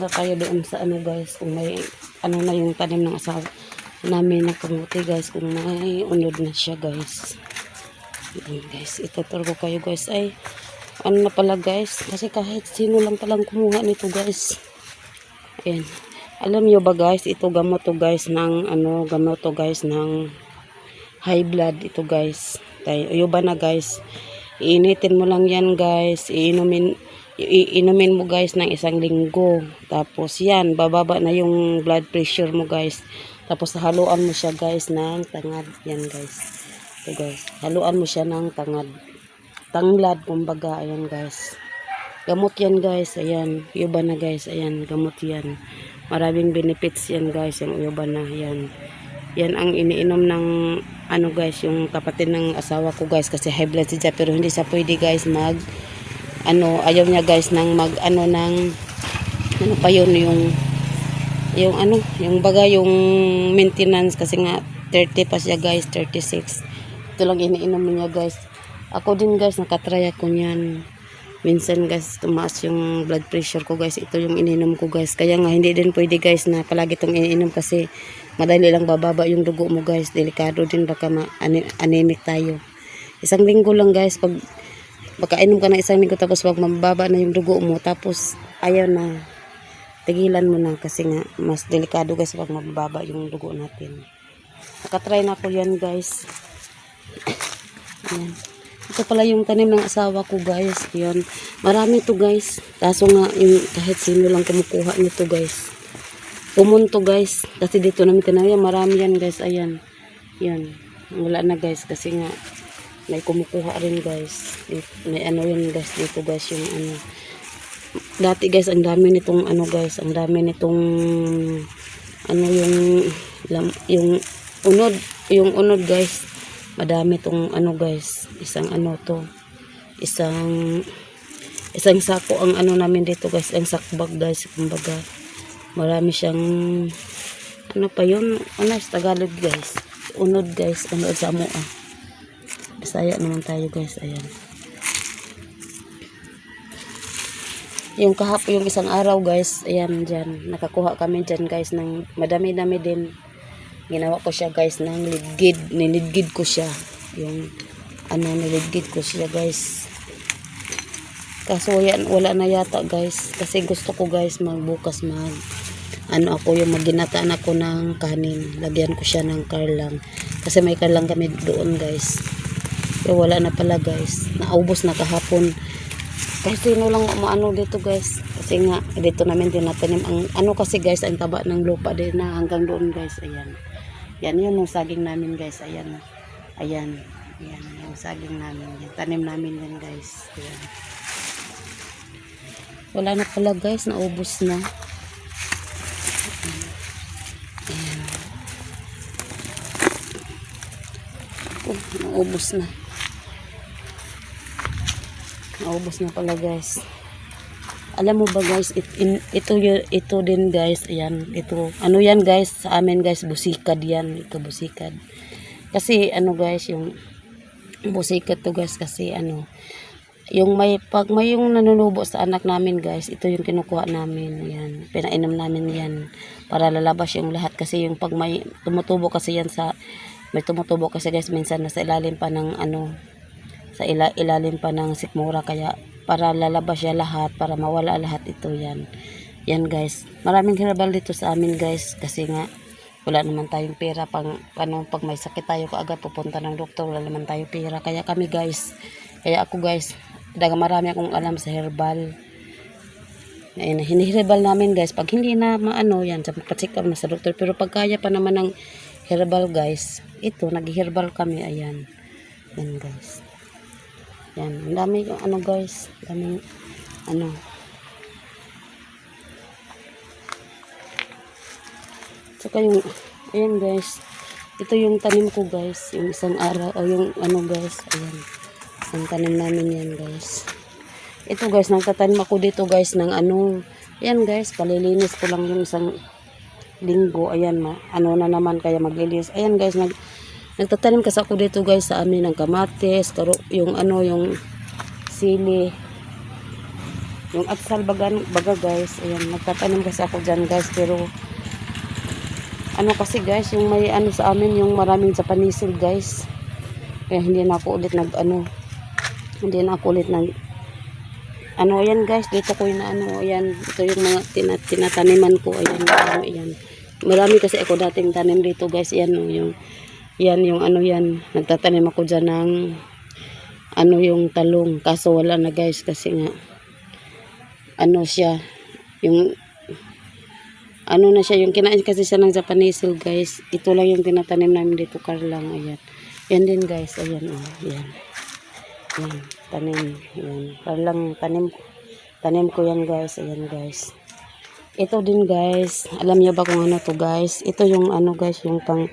na tayo doon sa ano guys, kung may ano na yung tanim ng asawa namin ng kamuti guys, kung may unod na siya guys. Ayan guys, ituturo ko kayo guys ay ano na pala guys, kasi kahit sino lang palang kumuha nito guys. Ayan. Alam niyo ba guys, ito gamot to guys ng ano, gamot to guys ng high blood ito guys. Tayo, ba na guys. Iinitin mo lang yan guys. Iinumin iinumin mo guys ng isang linggo. Tapos yan, bababa na yung blood pressure mo guys. Tapos haluan mo siya guys ng tangad. Yan guys. Ito guys. Haluan mo siya ng tangad. Tanglad kumbaga. Ayan guys. Gamot yan guys. Ayan. Yuba na guys. Ayan. Gamot yan. Maraming benefits yan guys. Yung yuba na. Yan. Yan ang iniinom ng ano guys, yung kapatid ng asawa ko guys kasi high blood siya pero hindi siya pwede guys mag ano, ayaw niya guys ng mag ano ng ano pa yun yung yung ano, yung baga yung maintenance kasi nga 30 pa siya guys, 36. Ito lang iniinom niya guys. Ako din guys, nakatry ako niyan. Minsan guys, tumaas yung blood pressure ko guys. Ito yung ininom ko guys. Kaya nga hindi din pwede guys na palagi itong iniinom kasi madali lang bababa yung dugo mo guys. Delikado din baka ma-anemic tayo. Isang linggo lang guys. Pag Pagkainom ka ng isang linggo tapos wag mababa na yung dugo mo tapos ayaw na tigilan mo na kasi nga mas delikado guys pag mababa yung dugo natin. Nakatry na ako yan guys. Ayan. Ito pala yung tanim ng asawa ko guys. Yan. Marami to guys. Kaso nga yung kahit sino lang kumukuha nito guys. Pumunto guys. Kasi dito namin tinawi. Marami yan guys. Ayan. Yan. Wala na guys. Kasi nga may kumukuha rin guys. May ano yun guys dito guys yung ano. Dati guys ang dami nitong ano guys. Ang dami nitong ano yung yung unod. Yung unod guys madami tong ano guys isang ano to isang isang sako ang ano namin dito guys ang sakbag guys kumbaga marami siyang ano pa yun ano sa Tagalog guys unod guys unod sa mo Bisaya naman tayo guys. Ayan. Yung kahapon yung isang araw guys. Ayan dyan. Nakakuha kami dyan guys ng madami dami din. Ginawa ko siya guys ng ligid. Nilidgid ko siya. Yung ano nilidgid ko siya guys. Kaso yan, wala na yata guys. Kasi gusto ko guys magbukas mag ano ako yung maginataan ako ng kanin. Lagyan ko siya ng karlang. Kasi may karlang kami doon guys pero wala na pala guys naubos na kahapon kasi sino lang maano dito guys kasi nga dito namin tinatanim ang ano kasi guys ang taba ng lupa din na hanggang doon guys ayan yan yun yung saging namin guys. Ayan. Ayan. Ayan yung saging namin. Yan. Tanim namin yan guys. Ayan. Wala na pala guys. Naubos na. Oh, naubos na. Naubos na pala guys. Alam mo ba guys it, in, ito ito din guys ayan ito ano yan guys sa amin guys busikad yan ito busikad. Kasi ano guys yung busikad to guys kasi ano yung may pag may yung nanunubo sa anak namin guys ito yung kinukuha namin ayan pinainom namin yan para lalabas yung lahat. Kasi yung pag may tumutubo kasi yan sa may tumutubo kasi guys minsan nasa ilalim pa ng ano sa ila, ilalim pa ng sikmura. Kaya para lalabas siya lahat para mawala lahat ito yan. Yan guys. Maraming herbal dito sa amin guys. Kasi nga wala naman tayong pera. Pang ano pag may sakit tayo kaagad pupunta ng doktor wala naman tayong pera. Kaya kami guys kaya ako guys daga marami akong alam sa herbal. Ayan, hiniherbal namin guys. Pag hindi na maano yan sa pacheck up na sa doktor. Pero pag kaya pa naman ng herbal guys ito nag-herbal kami ayan. Yan guys yan, ang dami yung ano guys, daming ano. Saka yung, ayan guys, ito yung tanim ko guys, yung isang araw, o yung ano guys, ayan. Ang tanim namin yan guys. Ito guys, nagtatanim ako dito guys ng ano, ayan guys, kalilinis ko lang yung isang linggo, ayan ano na naman kaya maglilis. Ayan guys, nag, Nagtatanim kasi ako dito guys sa amin ng kamatis, karo, yung ano, yung sili. yung atsal baga, baga guys, ayan, nagtatanim kasi ako dyan guys, pero ano kasi guys, yung may ano sa amin, yung maraming Japanisil guys. Kaya hindi na ako ulit nag ano, hindi na ako ulit nag ano ayan guys, dito ko yung ano, ayan, ito yung mga tina, tinataniman ko, ayan, ano, ayan. Marami kasi ako dating tanim dito guys, ayan yung yan yung ano yan, nagtatanim ako dyan ng ano yung talong, kaso wala na guys kasi nga ano siya, yung ano na siya, yung kinain kasi siya ng Japanesil guys. Ito lang yung tinatanim namin dito, Karlang. Ayan. Yan din guys. Ayan. Oh, ayan. Ayan. Tanim. Ayan. Karlang tanim. Tanim ko yan guys. Ayan guys. Ito din guys. Alam niyo ba kung ano to guys? Ito yung ano guys, yung pang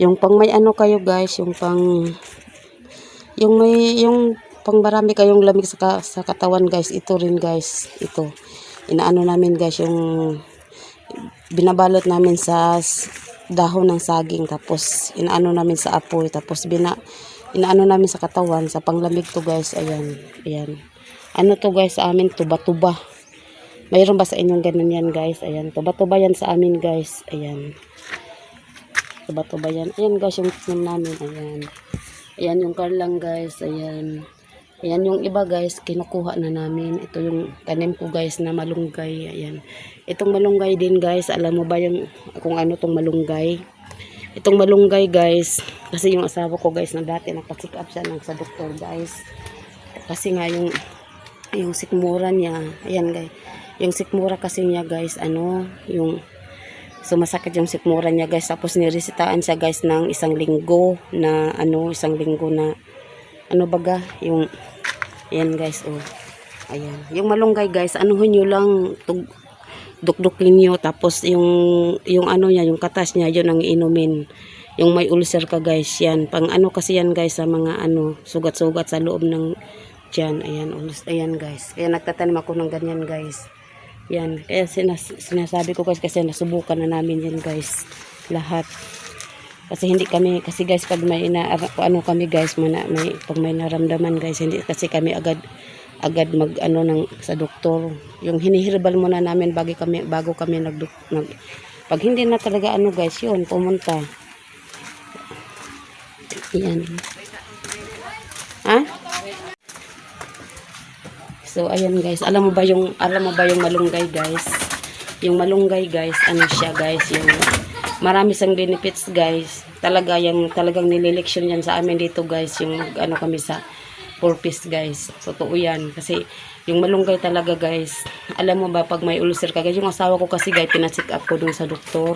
yung pang may ano kayo guys, yung pang yung may yung pang marami kayong lamig sa, sa katawan guys. Ito rin guys. Ito. Inaano namin guys yung binabalot namin sa dahon ng saging tapos inaano namin sa apoy tapos bina inaano namin sa katawan sa panglamig to guys ayan ayan ano to guys sa amin tuba-tuba mayroon ba sa inyong ganun yan guys ayan tuba-tuba yan sa amin guys ayan tuba-tuba yan ayan guys yung tanim namin ayan ayan yung karlang guys ayan Ayan yung iba guys, kinukuha na namin. Ito yung tanim ko guys na malunggay. Ayan. Itong malunggay din guys, alam mo ba yung kung ano tong malunggay? Itong malunggay guys, kasi yung asawa ko guys na dati nagpa-check up siya ng sa doktor guys. Kasi nga yung yung sikmura niya, ayan guys. Yung sikmura kasi niya guys, ano, yung sumasakit yung sikmura niya guys. Tapos niresitahan siya guys ng isang linggo na ano, isang linggo na ano baga, yung ayan guys, oh. Ayan. Yung malunggay guys, anuhin nyo lang tug, dukdukin nyo. Tapos yung, yung ano niya, yung katas niya, yun ang inumin. Yung may ulcer ka guys, yan. Pang ano kasi yan guys sa mga ano, sugat-sugat sa loob ng dyan. Ayan, ulcer, ayan guys. Kaya nagtatanim ako ng ganyan guys. Yan. Kaya sinas, sinasabi ko guys kasi nasubukan na namin yan guys. Lahat. Kasi hindi kami, kasi guys, pag may ina, ano kami guys, mana, may, pag may naramdaman guys, hindi kasi kami agad, agad mag, ano, ng, sa doktor. Yung hinihirbal muna namin bago kami, bago kami nag, nag, pag hindi na talaga ano guys, yun, pumunta. Yan. So, ayan guys. Alam mo ba yung, alam mo ba yung malunggay guys? Yung malunggay guys, ano siya guys, yung marami siyang benefits guys. Talaga yung talagang nileleksyon yan sa amin dito guys, yung ano kami sa purpose guys. Totoo yan. Kasi yung malunggay talaga guys, alam mo ba pag may ulcer ka guys, yung asawa ko kasi guys, pinacheck up ko dun sa doktor.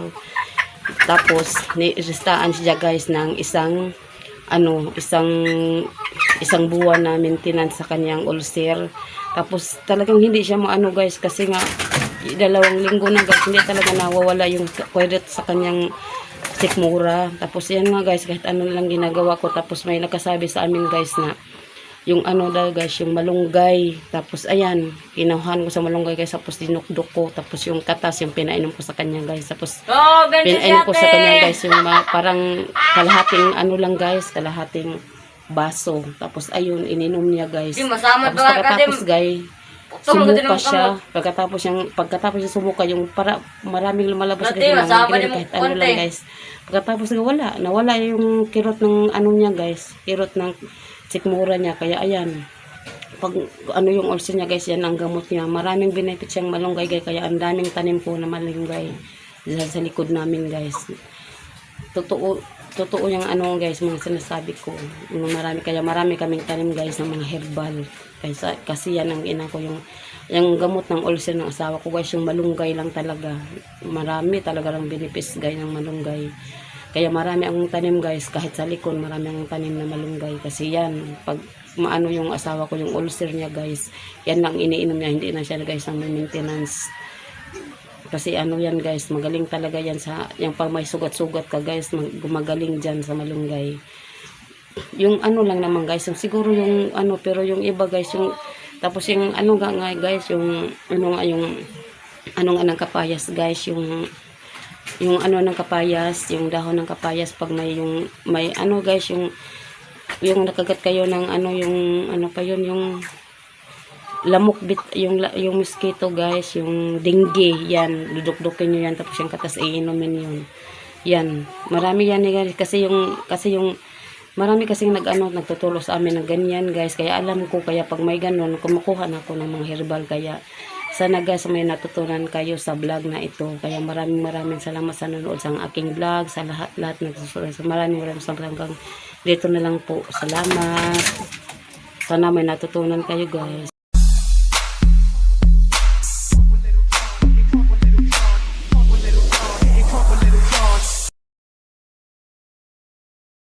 Tapos, nirestaan siya guys ng isang ano, isang isang buwan na maintenance sa kanyang ulcer. Tapos talagang hindi siya maano guys kasi nga dalawang linggo na guys hindi talaga nawawala yung kwedit sa kanyang sikmura. Tapos yan nga guys kahit ano lang ginagawa ko tapos may nakasabi sa amin guys na yung ano daw guys yung malunggay. Tapos ayan kinuhan ko sa malunggay guys tapos dinukdok ko. Tapos yung katas yung pinainom ko sa kanya guys. Tapos Oh, pinainom ko sa kanya guys yung mga parang kalahating ano lang guys kalahating baso. Tapos ayun ininom niya guys. Di, masama tapos pagkatapos guys sumuka ng siya pagkatapos yung pagkatapos niya sumuka yung para maraming lumalabas Dati, kasi mga masama ganyan, din kahit ano lang konti. guys. Pagkatapos nga wala. Nawala yung kirot ng ano niya guys. Kirot ng sikmura niya. Kaya ayan. Pag ano yung ulcer niya guys yan ang gamot niya. Maraming benefit siyang malunggay guys kaya ang daming tanim ko na malunggay dyan sa likod namin guys. Totoo totoo yung ano guys mga sinasabi ko. Marami kaya marami kaming tanim guys ng mga herbal. Kasi, kasi yan ang ina ko yung yung gamot ng ulcer ng asawa ko guys yung malunggay lang talaga. Marami talaga ng benefits guys ng malunggay. Kaya marami ang tanim guys kahit sa likod marami ang tanim na malunggay. Kasi yan pag maano yung asawa ko yung ulcer niya guys yan lang iniinom niya hindi na siya guys may maintenance kasi ano yan guys, magaling talaga yan sa, yung pag may sugat-sugat ka guys, mag- gumagaling dyan sa malunggay. Yung ano lang naman guys, yung siguro yung ano, pero yung iba guys, yung, tapos yung ano nga nga guys, yung, ano nga yung, ano nga ng kapayas guys, yung, yung ano ng kapayas, yung dahon ng kapayas, pag may yung, may ano guys, yung, yung nakagat kayo ng ano, yung, ano pa yun, yung, lamok bit yung yung mosquito guys yung dengue yan. Dudukdukin nyo yan tapos yung katas iinumin yun. Yan. Marami yan eh, guys. Kasi yung kasi yung marami kasing nag ano nagtutulong sa amin ng ganyan guys. Kaya alam ko kaya pag may ganun kumukuha na ako ng mga herbal. Kaya sana guys may natutunan kayo sa vlog na ito. Kaya maraming maraming salamat sa nanonood sa aking vlog sa lahat lahat nagsusunod sa maraming maraming salamat. Hanggang dito na lang po. Salamat. Sana may natutunan kayo guys